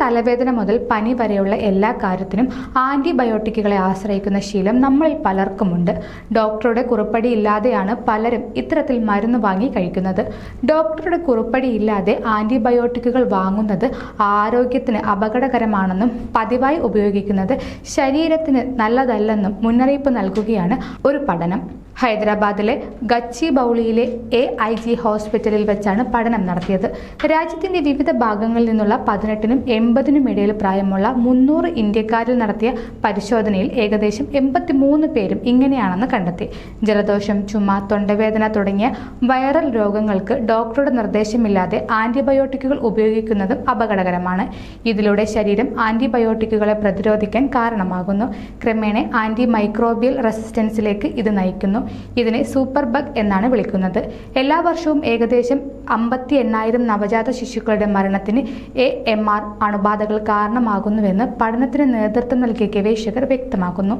തലവേദന മുതൽ പനി വരെയുള്ള എല്ലാ കാര്യത്തിനും ആന്റിബയോട്ടിക്കുകളെ ആശ്രയിക്കുന്ന ശീലം നമ്മളിൽ പലർക്കുമുണ്ട്. ഡോക്ടറുടെ കുറിപ്പടി ഇല്ലാതെയാണ് പലരും ഇത്തരത്തിൽ മരുന്ന് വാങ്ങി കഴിക്കുന്നത്. ഡോക്ടറുടെ കുറിപ്പടി ഇല്ലാതെ ആന്റിബയോട്ടിക്കുകൾ വാങ്ങുന്നത് ആരോഗ്യത്തിന് അപകടകരമാണെന്നും പതിവായി ഉപയോഗിക്കുന്നത് ശരീരത്തിന് നല്ലതല്ലെന്നും മുന്നറിയിപ്പ് നൽകുകയാണ് ഒരു പഠനം. ഹൈദരാബാദിലെ ഗച്ചി ബൗളിയിലെ എ ഐ ജി ഹോസ്പിറ്റലിൽ വെച്ചാണ് പഠനം നടത്തിയത്. രാജ്യത്തിന്റെ വിവിധ ഭാഗങ്ങളിൽ നിന്നുള്ള പതിനെട്ടിനും എൺപതിനും ഇടയിൽ പ്രായമുള്ള മുന്നൂറ് ഇന്ത്യക്കാരിൽ നടത്തിയ പരിശോധനയിൽ ഏകദേശം എൺപത്തിമൂന്ന് പേരും ഇങ്ങനെയാണെന്ന് കണ്ടെത്തി. ജലദോഷം ചുമ തൊണ്ടവേദന തുടങ്ങിയ വൈറൽ രോഗങ്ങൾക്ക് ഡോക്ടറുടെ നിർദ്ദേശമില്ലാതെ ആന്റിബയോട്ടിക്കുകൾ ഉപയോഗിക്കുന്നതും അപകടകരമാണ്. ഇതിലൂടെ ശരീരം ആന്റിബയോട്ടിക്കുകളെ പ്രതിരോധിക്കാൻ കാരണമാകുന്നു. ക്രമേണ ആന്റി മൈക്രോബിയൽ റെസിസ്റ്റൻസിലേക്ക് ഇത് നയിക്കുന്നു. ഇതിനെ സൂപ്പർ ബഗ് എന്നാണ് വിളിക്കുന്നത്. എല്ലാ വർഷവും ഏകദേശം അമ്പത്തി എണ്ണായിരം നവജാത ശിശുക്കളുടെ മരണത്തിന് എ എം ആർ അണുബാധകൾ കാരണമാകുന്നുവെന്ന് പഠനത്തിന് നേതൃത്വം നൽകിയ ഗവേഷകർ വ്യക്തമാക്കുന്നു.